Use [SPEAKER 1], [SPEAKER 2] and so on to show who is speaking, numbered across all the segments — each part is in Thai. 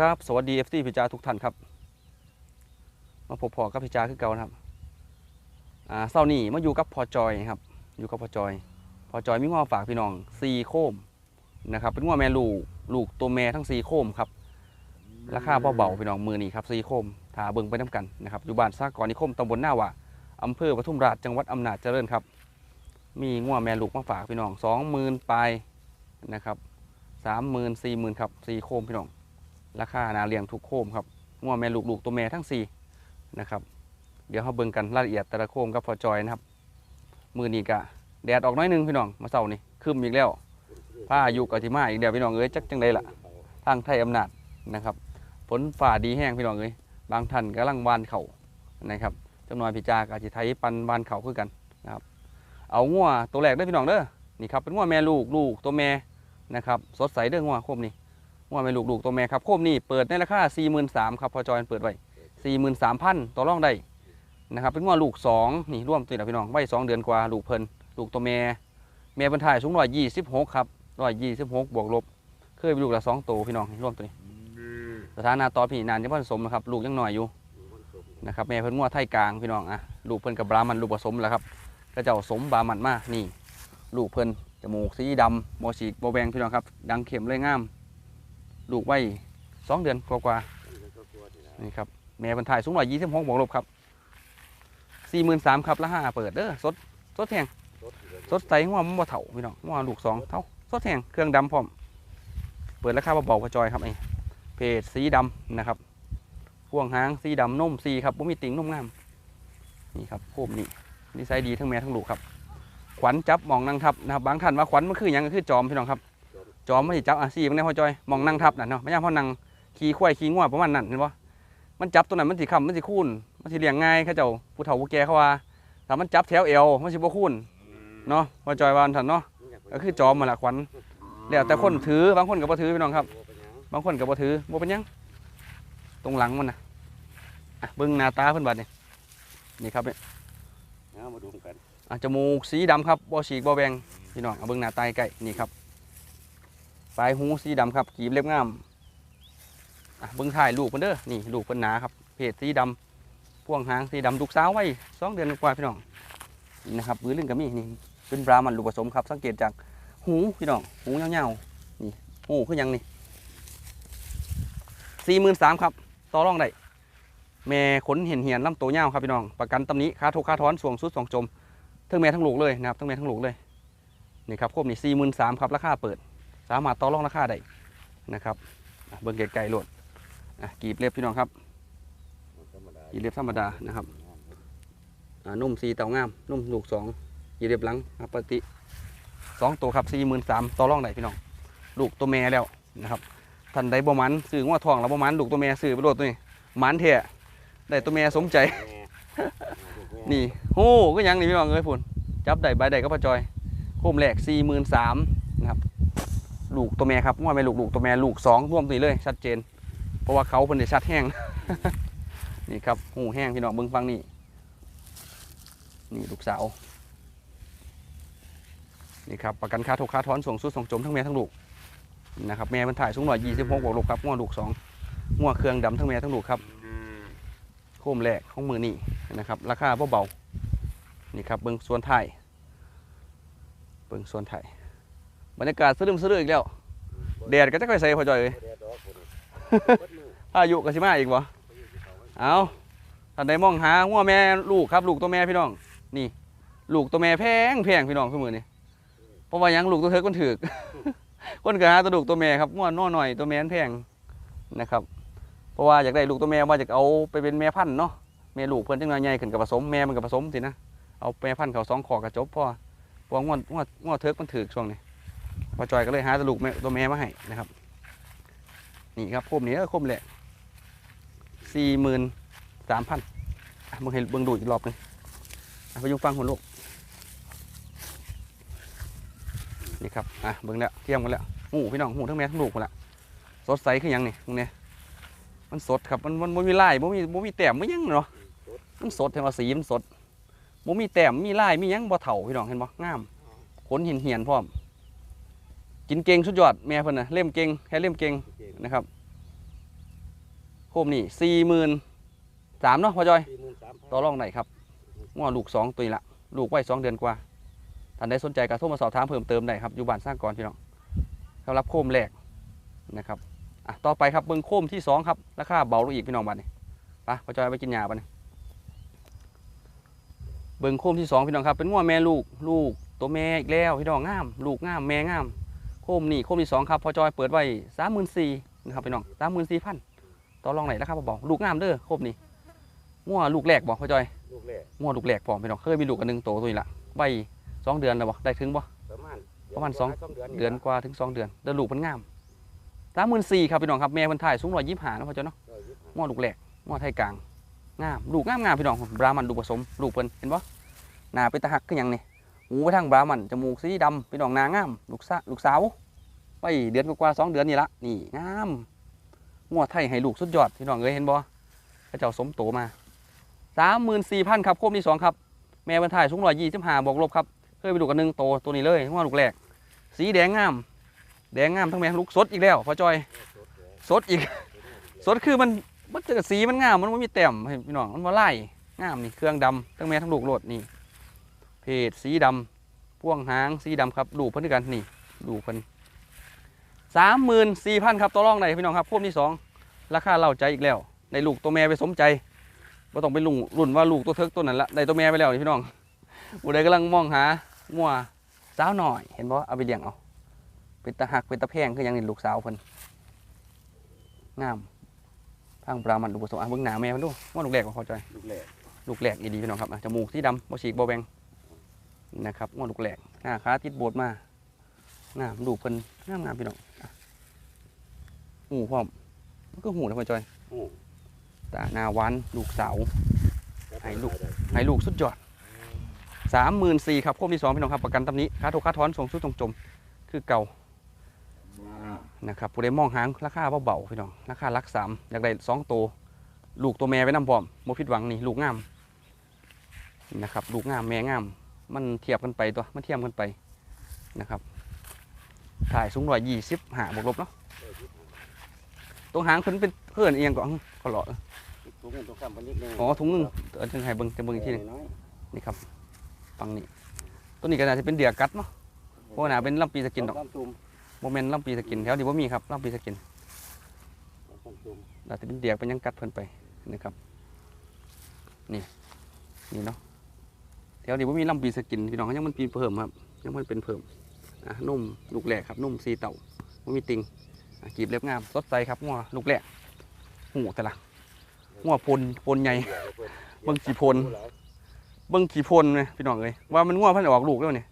[SPEAKER 1] ครับ สวัสดีเอฟซีพิจาทุกท่านครับ มาพบพอกับพิจาคือเก่านะครับ อ่าเศร้านี่มาอยู่กับพอจอยครับ อยู่กับพอจอย พอจอยมีง้อฝากพี่น้องซีโคมนะครับ เป็นง้อแม่ลูก ลูกตัวแม่ทั้งซีโคมครับ ราคาพอเบาพี่น้องมือนี่ครับซีโคมถาเบิ่งไปน้ำกันนะครับอยู่บ้านซากกรนิคมตำบลหน้าว่าอำเภอปทุมราชจังหวัดอำนาจเจริญครับ มีง้อแม่ลูกมาฝากพี่น้องสองหมื่นปลายนะครับสามหมื่นสี่หมื่นครับซีโคมพี่น้อง ราคานาเลี้ยงทุกโคมครับงัวแม่ลูกลูกตัวแม่ทั้งสี่นะครับ เดี๋ยวเราเบิ่งกันรายละเอียดแต่ละโคมกับพอจอยนะครับ มือนี้กะแดดออกน้อยนึงพี่น้องมาเสาร์นี่คืมอีกแล้วผ้าอยู่กับที่มาอีกเดียวพี่น้องเอ้ยจักจังไดล่ะทางไทยอำนาจนะครับฝนฝ่าดีแห้งพี่น้องเอ้ยบางท่านกำลังวานเข่านะครับจำนวนพิจากาจิไทยปันวานเข่าคือกันนะครับ เอางัวตัวแรกเด้พี่น้องเด้อนี่ครับเป็นงัวแม่ลูกลูกตัวแม่นะครับ สดใสเด้องัวโคมนี้ ว่าเป็นลูกๆตัวแม่ครับโคมนี่เปิดในราคา43,000ครับพอจอยเปิดไว้43,000ต่อรองได้นะครับเป็นงวลูก 2 นี่ร่วมตัวนะพี่น้องไว้2เดือนกว่าลูกเพิ่นลูกตัวแม่แม่บรรทายสูง126ครับ126บวกลบเคยเป็นลูกละ2ตัวพี่น้องนี่ร่วมตัวนี้สถานะต่อพี่นานยังบ่ผสมนะครับลูกยังหน่อยอยู่นะครับแม่เพิ่นงวไทยกลางพี่น้องอะลูกเพิ่นกับบรามันลูกผสมแล้วครับก็เจ้าสมบรามันมานี่ ลูกเพิ่นจมูกสีดำบ่ฉีกบ่แบงพี่น้องครับดังเข้มเลยงาม ลูกไว้สองเดือนกว่าๆนี่ครับแม่บรรทายสูงร้อยยี่สิบหกบวกลบครับสี่หมื่นสามครับละห้าเปิดเด้อสดสดแทงสดใสหัวมันบ่เถ่าพี่น้องหัวลูกสองเท่าสดแทงเครื่องดำพร้อม เปิดราคาเบาๆกระจอยครับไอ้เพจสีดำนะครับพ่วงหางสีดำนุ่มสีครับผมมีติ่งนุ่มงามนี่ครับโคมนี่นิสัยดีทั้งแม่ทั้งลูกครับ ขวัญจับมองนั่งทับนะครับบางท่านว่าขวัญมันคือหยังก็คือจอมพี่น้องครับ จอมมันสิจับอะสี่มันได้พอจอยมองนั่งทับน่ะเนาะไม่ใช่พอนั่งขี่ควายขี่งัวประมาณนั้นเห็นปะมันจับตัวนั้นมันสิคำมันสิคูนมันสิเลี้ยงง่ายเขาเจ้าผู้เฒ่าผู้แก่เขาว่าถ้ามันจับแถวเอวมันสิบ่คูนเนาะพอจอยว่าอันทันเนาะก็คือจอมมาละขวัญแล้วแต่คนถือบางคนก็บ่ถือพี่น้องครับ บางคนก็บ่ถือบ่เป็นหยังตรงหลังมันนะอะเบิ่งหน้าตาเพิ่นบัดนี่นี่ครับเนี่ย
[SPEAKER 2] เอามาดูกัน
[SPEAKER 1] อะจมูกสีดำครับบ่ฉีกบ่แบงพี่น้องเอาเบิ่งหน้าตาใกล้ๆนี่ครับ ปลายหูสีดำครับกีบเล็บงามเบิ้งถ่ายลูกเพิ่นเด้อนี่ลูกเพิ่นหนาครับเพศสีดำพ่วงหางสีดำลูกสาวไว้สองเดือนกว่าพี่น้องนี่นะครับมือลึงก็มีนี่เป็นบรามันลูกผสมครับ สังเกตจากหูพี่น้องหูยาๆนี่หูคือยังนี่สี่หมื่นสามครับต่อรองได้แม่ขนเห็นเหียนลำตัวยาครับพี่น้อง ประกันตำหนี้ค่าทุกค่าถอนสวงสุดสองจมทั้งแม่ทั้งลูกเลยนะครับทั้งแม่ทั้งลูกเลยนี่ครับครบนี่สี่หมื่นสามครับราคาเปิด สามารถต่อรองราคาได้นะครับเบิ่งไกลๆโลดกีบเล็บพี่น้องครับกีบเล็บธรรมดานะครับนุ่มสีเต่างาม นุ่มลูกสองกีบเล็บหลังครับปกติสองตัวครับสี่หมื่นสามต่อรองได้พี่น้อง ลูกตัวแม่แล้วนะครับท่านใดบ่มันซื้อว่าทองแล้วบ่มันลูกตัวแม่ซื้อไปโหลดตัวนี้มันเถอะได้ตัวแม่สมใจ นี่โอ้ก็ยังนี่พี่น้องเอ้ยพุ่นจับได้ใบได้ก็พอจอยโคมแรกสี่หมื่นสาม ลูกตัวแม่ครับว่าเป็นลูกลูกตัวแม่ลูกสองร่วมตัวนี้เลยชัดเจน เพราะว่าเขาเพิ่นได้ชัดแห้ง นี่ครับหูแห้งพี่น้องเบิ่งฟังนี่นี่ลูกสาวนี่ครับประกันค่าถูกค่าถอนส่งสุดส่งจมทั้งแม่ทั้งลูกนะครับแม่มันถ่ายสูงหน่อยยี่สิบหกบวกลูกครับง้อลูกสองง้อเครื่องดำทั้งแม่ทั้งลูกครับโคมแรกของมือนี่นะครับราคาเบาๆนี่ครับเบิ้งส่วนไทยเบิ้งส่วนไทย บรรยากาศสะดึมสะดืออีกแล้วแดดก็จะค่อยใส่พอจอยเลย
[SPEAKER 2] อกพุ่น
[SPEAKER 1] พายุก็สิมาอีกบ่เอาท่านใดมองหางัวแม่ลูกครับลูกตัวแม่พี่น้อง นี่ ลูกตัวแม่แพงแพงพี่น้องคือมือนี่เพราะว่ายังลูกตัวเธอคนถือกคนก็หาตัวลูกตัวแม่ครับงัวน้อหน่อยตัวแม่นแพงนะครับเพราะว่าอยากได้ลูกตัวแม่ว่าจะเอาไปเป็นแม่พันธุ์เนาะแม่ลูกเพิ่อนจังหน่อยใหญ่ขึ้นกับผสมแม่มันกับผสมสินะเอาแม่พันธุ์เขาสองขอกระจบพอเพราะว่างวดงวดงวดเทิกมันถือกช่วงนี้ พอจอยก็เลยหาตัวลูกตัวแม่มาให้นะครับ นี่ครับโคมนี้เอโคมแหละสี่หมื่นสามพันมึงให้เบิ่งดูอีกรอบหนึงอะไปยุ่งฟังหัวลูกนี่ครับ อะเบิ่งแล้วเทียมกันแล้วหูพี่น้องหูทั้งแม่ทั้งลูกหมดละสดใสขึ้นยังนี่ตรงนี้มันสดครับ มันมันบ่มีลายบ่มีบ่มีแต้มบ่ยังเนาะมันสดเห็นว่าสีมันสดบ่มีแต้มมีลายมียังบ่เถ่าพี่น้องเห็นบ่งามขนเหียนเหียนพร้อม กินเก่งสุดยอดแม่เพิ่นน่ะเล่มเก่งแค่เล่มเก่งนะครับโคมนี่สี่หมื่นสามเนาะพ่อจอย
[SPEAKER 2] สี่หมื่นสามพัน
[SPEAKER 1] ต่อรองไหนครับง้อลูกสองตัวนี้ละลูกไว้สองเดือนกว่าท่านใดสนใจก็โทรมาสอบถามเพิ่มเติมได้ครับอยู่บ้านสร้างก่อนพี่น้องสำหรับโคมแรกนะครับอะต่อไปครับเบิ้งโคมที่สองครับราคาเบาลงอีกพี่น้องบัดนี้ไปพ่อจอยเอาไปกินยาบัดนี้เบิ้งโคมที่สองพี่น้องครับเป็นง้อแม่ลูกลูกตัวแม่อีกแล้วพี่น้องงาม ลูกงามแม่งามโค มนี่โคมที่สองครับพ่อจอยเปิดไว้สามหมื่นสี่นะครับพี่น้องสามหมื่นสี่พันต่อรองไหนราคาเบาๆลูกงามเด้อโคมนี่ง้อลูกแรกบอกพ่อจอย
[SPEAKER 2] ลูกแรก
[SPEAKER 1] งวดลูกแหลกพร้อมพี่น้องเคยมีลูกกันหนึ่งโตตัวนี้ละใบสองเดือนแล้วบ่ได้ถึงบ่
[SPEAKER 2] ประมาณ
[SPEAKER 1] ประมาณสอง
[SPEAKER 2] เดือน
[SPEAKER 1] เดือนกว่าถึงสองเดือนเดือนลูกมันงามสามหมื่นสี่ครับพี่น้องครับแม่เพิ่นถ่ายสูงร้อยยี่สิบห้านะพ่อเจ้าเนาะงวดลูกแหลกงวดไทยกลางงามลูกงามงามพี่น้องบรามันลูกผสมลูกเพิ่นเห็นบ่หน้าเป็นตะหักคือหยังนี่ หูไปทางบรามันจมูกสีดำพี่น้องหน้างามลูกสาลูกสาวไปเดือนกว่าๆสองเดือนนี่ละนี่งามงวดไทยให้ลูกสุดยอดพี่น้องเอ้ยเห็นบ่พระเจ้าสมโตมาสามหมื่นสี่พันครับโคมที่สองครับ แม่บรรทายสูงร้อยยี่สิบห้าบวกลบครับเคยไปดูกันหนึ่งโตตัวนี้เลยว่าลูกแรก สีแดงงาม แดงงามทั้งแม่ทั้งลูกสดอีกแล้วพ่อจอยสดอีกสดคือมันมันจะสีมันงามมันไม่มีแต้มให้พี่น้องมันมาไล่งามนี่เครื่องดำทั้งแม่ทั้งลูกโหลดนี่ เพจสีดำพ่วงหางสีดำครับดูเพิ่นด้วยกันนี่ดูเพิ่นสามหมื่นสี่พันครับตัวรองไหนพี่น้องครับพวกที่สองราคาเล่าใจอีกแล้วในลูกตัวแม่ไปสมใจไ่ต้องไปลุงรุ่นว่าลูกตัวเทิกตัวนั้นละได้ตัวแม่ไปแล้วนี่พี่น้องผู้ใดกำลังมองหางัวสาวหน่อย เห็นบ่เอาไปเลี้ยงเอาเป็นตะหักเป็นตะแพงคือหยังนี่ลูกสาวเพิ่นงามทางปรามันลูกผสมอะเบิ่งหน้าแม่มันดูว่าลูกแรกบ่พอใจ
[SPEAKER 2] ลูกแรก
[SPEAKER 1] ลูกแรกอีดีพี่น้องครับอะจมูกสีดำบ่ฉีกบ่แบง นะครับว่าลูกแรกหน้าขาติดโบดมางามลูกเพิ่นงามงามพี่น้องอะหูพร้อมมันก็หูนะพ่อจอย
[SPEAKER 2] โอ้
[SPEAKER 1] ตาหน้าหวานลูกสาวให้ลูก
[SPEAKER 2] ได้
[SPEAKER 1] ให้ลูกสุดยอดสามหมื่นสี่ครับโคมที่สองพี่น้องครับประกันตำหนี้ค่าถูกค่าถอนส่งสุดตรงจม คือเก่านะครับผู้ใดมองหางราคาเบาๆพี่น้องราคาหลักสามอยากได้สองตัวลูกตัวแม่ไว้นำพร้อมโมผิดหวังนี่ลูกงามนะครับลูกงามแม่งาม มันเทียบกันไปตัวมันเทียมกันไปนะครับถ่ายสูงร้อยยี่สิบหาบวกลบเนาะตรงหางเพิ่นเป็นเพื่อนเอียงก่อนก็หล่อ
[SPEAKER 2] ถุงเงินถุงคำพันนิดนึง
[SPEAKER 1] อ๋อถุงนึงเออจังไห้เบิ่งจะเบิ่งอีกทีหนึง
[SPEAKER 2] น้อย
[SPEAKER 1] นี่ครับฟังนี่ตัวนี้ก็น่าจะเป็นเดือกัดเนาะเพราะว่าน่าเป็นลำปีสกินดอก
[SPEAKER 2] สองตุ่ม
[SPEAKER 1] โมเมนต์ลำปีสกินแถวนี้บ่มีครับลำปีสกิน
[SPEAKER 2] สองตุ่ม
[SPEAKER 1] น่าจะเป็นเดือกเป็นหยังกัดเพิ่นไปนะครับนี่นี่เนาะ ถวนี้บ่ามีลำปีสกินพี่น้องยังมันปีเพิ่มครับยังมันเป็นเพิ่มอะนุ่มลูกแหลกครับนุ่มสีเต่าบ่มีติงอะกีบเล็บงามสดใสครับงัวลูกแหลกหูแต่ละงัวพลพลใหญ่เบิ่งสิพลเบิ้งขี่พลเลยพี่น้องเลยว่ามันง่วพันออกลูกแล้วเนี่ย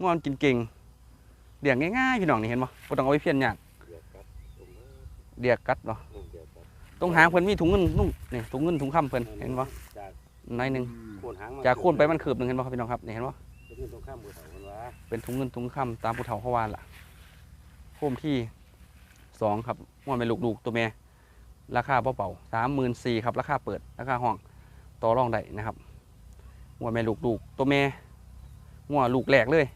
[SPEAKER 1] ง่วมันกินเก่งเดี่ยงง่ายๆพี่น้องนี่เห็นปะบ่ต้องเอาไปเพี้ยนยากเดียกัดเนาะตรงหางเพิ่นมีถุงเงินนุ่งนี่ถุงเงินถุงคำเพิ่นเห็นปะ น้อยหนึง
[SPEAKER 2] โคนหางม
[SPEAKER 1] จากโคนไปมันคืบหนึงเห็นปะครับพี่น้องครับนี่เห็นปะ
[SPEAKER 2] เป็นเงินตรงข้ามมือเถาคนว่า
[SPEAKER 1] เป็นถุงเงินถุงคำตามผู้เฒ่าเขาว่าล่ะโคมที่สองครับง่วงเป็นลูกๆตัวแม่ราคาเบาๆสามหมื่นสี่ครับราคาเปิดราคาห้องต่อรองได้นะครับง่วงแม่ลูกๆตัวแม่ง่วงลูกแหลกเลย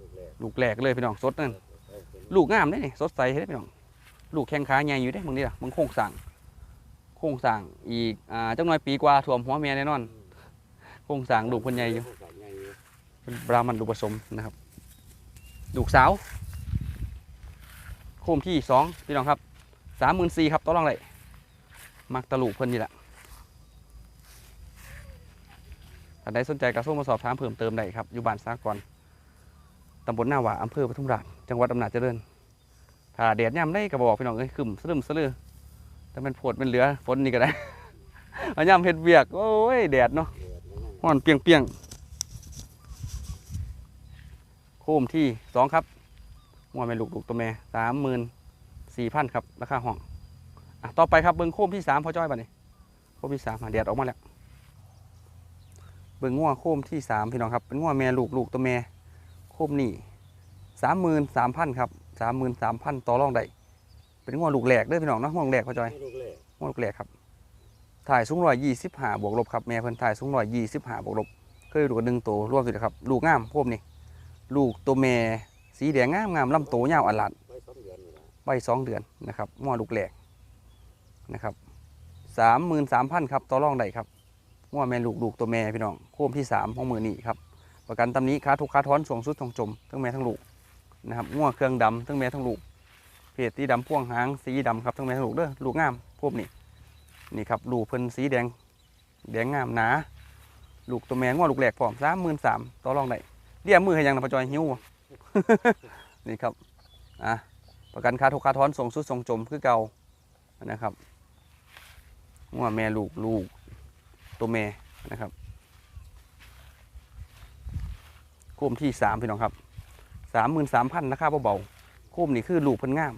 [SPEAKER 2] ลูกแรก
[SPEAKER 1] ลูกแหลกเลยพี่น้องสดนั่นลูกงามเด้นี่สดใสเด้พี่น้องลูกแข้งขาใหญ่อยู่เด้มึงนี่ล่ะมึงโค้งสั่ง โค้งสั่งอีกอ่าจังน้อยปีกว่าถ่วมหัวเมียแน่นอน โค้งสั่งลูกคนใหญ่อยู่เป็นบรามันลูกผสมนะครับลูกสาวโคมที่สองพี่น้องครับสามหมื่นสี่ครับต่อรองเลยมักตะลูกเพิ่นนี่แหละถ้าใดสนใจกระส่งมาสอบถามเพิ่มเติมได้ครับ อยู่บ้านสากรตำบลหน้าหวาอำเภอปทุมราชจังหวัดอำนาจเจริญ ถ้าแดดย่ำได้กระบอกพี่น้องเอ้ยขึ้นสลืมสลือ แต่มันโผดเป็นเหลือฝนนี่ก็ได้เอาย่ำเห็ดเบียก โอ้ย แดดเนาะห้อนเปียงเปียงๆโคมที่สองครับหัวแม่ลูกลูกตัวแม่สามหมื่นสี่พันครับ ราคาห้องอะต่อไปครับเบิ้งโคมที่สามพอจ้อยบัดนี้โคมที่สามแดดออกมาแล้ว เบิ้งงัวโคมที่สามพี่น้องครับ เป็นงัวแม่ลูกลูกตัวแม่โคมนี่สามหมื่นสามพันครับสามหมื่นสามพันต่อรองได้ เป็นงวลูกแหลกเด้อพี่น้องเนาะงวลูกแหลกพ่อจอย
[SPEAKER 2] ลูกแรก
[SPEAKER 1] งวลูกแหลกครับถ่ายสูงร้อยยี่สิบห้าบวกลบครับแม่เพิ่นถ่ายสูงร้อยยี่สิบห้าบวกลบเคยดูกันหนึ่งตัวร่วมสุดเลยครับ ลูกงามโคมนี่ลูกตัวแม่สีแดงงามงามลำโตวยาวอัลลัด
[SPEAKER 2] ไว้สองเดือนนี่ละ
[SPEAKER 1] ใบสองเดือนนะครับงวลูกแหลกนะครับสามหมื่นสามพันครับต่อรองได้ครับงัวแม่ลูกลูกตัวแม่พี่น้องโคมที่สามของมือนี้ครับประกันตำหนี้ค้าทุกค้าท้อนส่งสุดส่งจมทั้งแม่ทั้งลูกนะครับงัวเครื่องดำทั้งแม่ทั้งลูก เพจสีดำพ่วงหางสีดำครับทั้งแม่ลูกเด้อลูกงามพวกนี้นี่ครับลูกเพิ่นสีแดงแดงงามหนาลูกตัวแม่งัวลูกแหลกพร้อมสามหมื่นสามต่อรองได้เรียมือให้ยังนะปะจอยหิวบ่นี่ครับอะประกันค่าทุกค่าท้อนส่งสุดส่งจมคือเก่านะครับงัวแม่ลูกลูกตัวแม่นะครับคุ้มที่สามพี่น้องครับสามหมื่นสามพันราคาเบาๆคุ้มนี่คือลูกเพิ่นงาม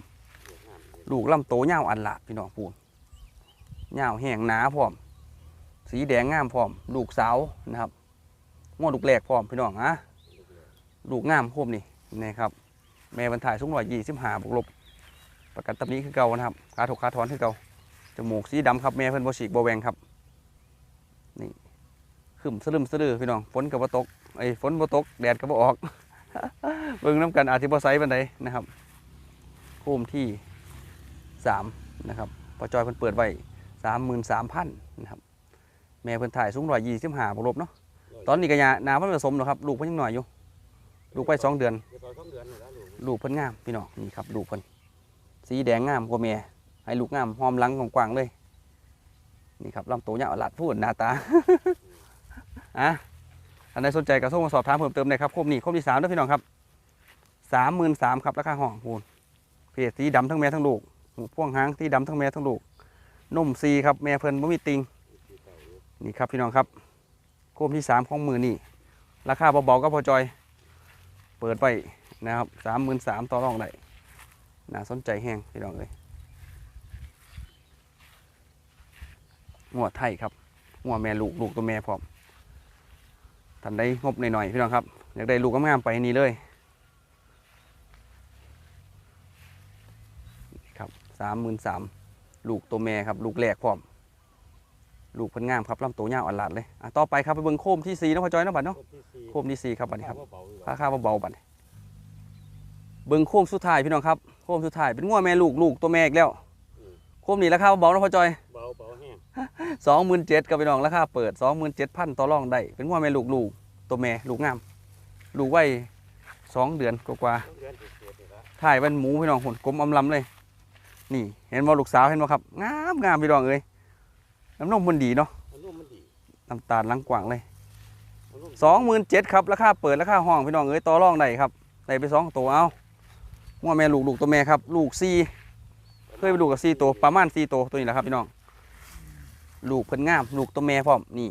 [SPEAKER 1] ลูกลำโตเงาอันละพี่น้องพูนเงาแห้งหนาพร้อม สีแดงงามพร้อม ลูกสาวนะครับงวดลูกแรกพร้อมพี่น้องอะลูกงามคุ้มนี่นะครับ แม่บรรทายสูงร้อยยี่สิบห้าบวกลบประกันตำหนี้คือเก่านะครับขาถกขาถอนคือเก่าจมูกสีดำครับแม่เพิ่นบ่ฉีกบ่แวงครับนี่ขึ้นสลึมสลือพี่น้องฝนกับบ่ตกไอ้ฝนบ่ตกแดดก็บ่ออกเบิ่งน้ำกันอาจสิบ่ไซส์ปานใดนะครับโคมที่ สามนะครับพอจอยเพิ่นเปิดไว้สามหมื่นสามพันนะครับแม่เพิ่นถ่ายสูงร้อยยี่สิบห้าบวกลบเนาะตอนนี้ก็ยานาเพิ่นผสมเนาะครับลูกเพิ่นยังน้อยอยู่ ลูกไปสองเดือน
[SPEAKER 2] เดี๋ยวก่อนสองเดือนนี่ละลูก
[SPEAKER 1] ลูกเพิ่นงามพี่น้องนี่ครับลูกเพิ่นสีแดงงามกว่าแม่ให้ลูกงามหอมหลังกว้างๆเลยนี่ครับลำตัวยาวหลัดพูดหน้าตาอะอันใดสนใจก็ส่งมาสอบถามเพิ่มเติมได้ครับครบนี่ครบที่สามด้วยพี่น้องครับสามหมื่นสามครับราคาห้องพูนเพจสีดำทั้งแม่ทั้งลูกหู พ่วงหางสีดำทั้งแม่ทั้งลูกนุ่มซีครับแม่เพิ่นบ่มีติง
[SPEAKER 2] ที่เก่าอยู่
[SPEAKER 1] นี่ครับพี่น้องครับโคมที่สามของมือนี่ราคาเบาๆก็พอจอย เปิดไปนะครับสามหมื่นสามต่อรองได้น่าสนใจแห้งพี่น้องเลยงัวไทยครับงัวแม่ลูกลูกตัวแม่พร้อมท่านได้งบหน่อยๆพี่น้องครับอยากได้ลูกก็งามไปนี่เลยนี่ครับ สามหมื่นสามลูกตัวแม่ครับ ลูกแรกพร้อม ลูกเพิ่นงามครับลำตัวยาวอันลาดเลยอะต่อไปครับไปเบิ่งโคมที่สีเนาะพ่อจอยเนาะบัดเนาะ
[SPEAKER 2] ครบที่สี่
[SPEAKER 1] โคมที่สีครับบัดนี้ครับ
[SPEAKER 2] ข้าวเบาอยู่
[SPEAKER 1] ค่าค่าเบาๆบัดนี้เบิ่งโคมสุดท้ายพี่น้องครับโคมสุดท้ายเป็นงัวแม่ลูกลูกตัวแม่อีกแล้วโคมนี้ราคาเบาๆเนาะพ่อจอย
[SPEAKER 2] เบาเบาแห้ง
[SPEAKER 1] สองหมื่นเจ็ดกับพี่น้องราคาเปิดสองหมื่นเจ็ดพันต่อรองได้เป็นงัวแม่ลูกลูกตัวแม่ลูกงาม ลูกไว้สองเดือนกว่า
[SPEAKER 2] สองเดือนเศษๆนี่ละ
[SPEAKER 1] ๆถ่ายเป็นหมูพี่น้องหุ่นกลมอำลำเลย นี่ เห็นว่าลูกสาวเห็นว่าครับงามงามพี่น้องเอ้ยน้ำนมมันดีเนาะ
[SPEAKER 2] มันนุ่มมันดี
[SPEAKER 1] น้ำตาลลังกว่างเลย
[SPEAKER 2] มันนุ่ม
[SPEAKER 1] สองหมื่นเจ็ดครับราคาเปิดราคาห้องพี่น้องเอ้ยต่อรองได้ครับได้ไปสองตัวเอาว่าแม่ลูกลูกตัวแม่ครับ ลูกซีเคยไปดูกับซีตัวประมาณซีตัวตัวนี้แหละครับพี่น้อง ลูกเพิ่นงาม ลูกตัวแม่พร้อมนี่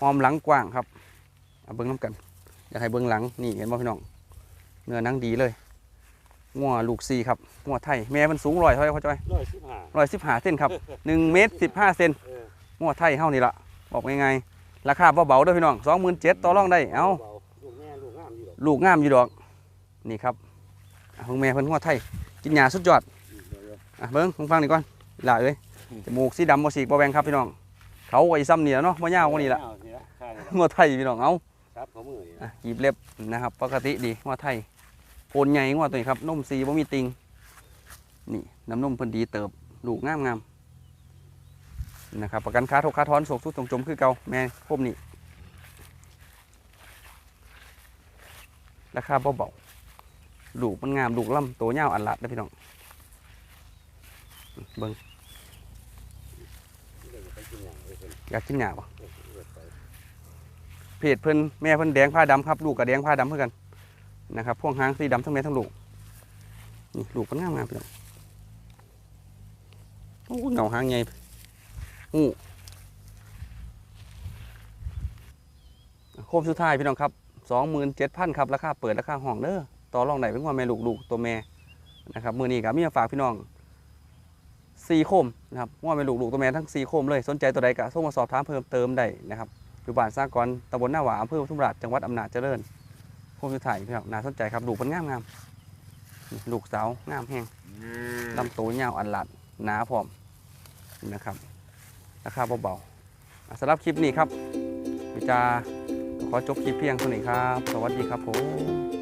[SPEAKER 1] หอมหลังกว้างครับเอาเบิ้งน้ำกัน อยากให้เบิ้งหลังนี่เห็นบ่พี่น้อง เนื้อหนังดีเลย งัวลูกซีครับงัวไทยแม่มันสูงร้อยเท่าไหร่พ่อจ้อย
[SPEAKER 2] ร้อยสิบห้า
[SPEAKER 1] ร้อยสิบห้าเซนครับหนึ่งเมตรสิบห้าเซน
[SPEAKER 2] เออ
[SPEAKER 1] งัวไทยเฮานี่ละบอกง่ายๆราคาเบาๆเด้อพี่น้องสองหมื่นเจ็ดต่อรองได้เอา
[SPEAKER 2] บลูกแม่ลูกงามอยู่ดอก
[SPEAKER 1] ลูกงามอยู่ดอกนี่ครับอะเพิ่งแม่เพิ่นหัวไทยกินหญ้าสุดยอด
[SPEAKER 2] อืมเดี๋ยว
[SPEAKER 1] อะเบิ้งฟังนี่ก่อนหล่าเอ้ยจมูกสีดำบ่สีกบ่แหวงครับพี่น้องเขาไอ้ซ้ำนี่แหละเนาะบ่ยาวกว่านี้ละ
[SPEAKER 2] เอนี่ละใช่นี่ละ
[SPEAKER 1] หัวไทยพี่น้องเอา
[SPEAKER 2] ครับเขามือนี่
[SPEAKER 1] อะกีบเล็บนะครับ ปกติดีหัวไทย โคนใหญ่หัวตัวนี้ครับนมสีบ่มีติงนี่น้ำนมเพิ่นดีเติบลูกงามงามนะครับประกันค้าทกค้าทอนโศกสุดตรงจมคือเก่าแม่พวกนี้ราคาเบาๆลูกมันงามลูกล่ำตัวยาวอันลัดนะพี่น้องเบิ่ง
[SPEAKER 2] อยางอ
[SPEAKER 1] ยากกินหญ้าปะ
[SPEAKER 2] เออเออไป
[SPEAKER 1] เพจเพิ่นแม่เพิ่นแดงผ้าดำครับ ลูกกับแดงผ้าดำเพื่อกัน นะครับพวกหางสีดำทั้งแม่ทั้งลูกนี่ลูกมันงามงามพี่น้องโอ้เงาหางใหญ่อู้โคมสุดท้ายพี่น้องครับสองหมื่นเจ็ดพันครับราคาเปิดราคาห้องเด้อต่อรองไหนเป็นว่าแม่ลูกลูกตัวแม่นะครับมือนี้กับมีมาฝากพี่น้องสี่โคมนะครับว่าแม่ลูกลูกตัวแม่ทั้งสี่โคมเลยสนใจตัวใดก็ส่งมาสอบถามเพิ่มเติมได้นะครับอยู่บ้านสร้างกรณ์ตำบลหน้าหวาอำเภอปทุมราชจังหวัดอำนาจเจริญ พวกสุดท้ายพี่น้องน่าสนใจครับลูกมันงามงามนี่ลูกสาวงามแห้งลำตัวยาวอันหลัดหนาพร้อมนะครับราคาเบาๆอะสำหรับคลิปนี้ครับพี่จาขอจบคลิปเพียงเท่านี้ครับ สวัสดีครับผม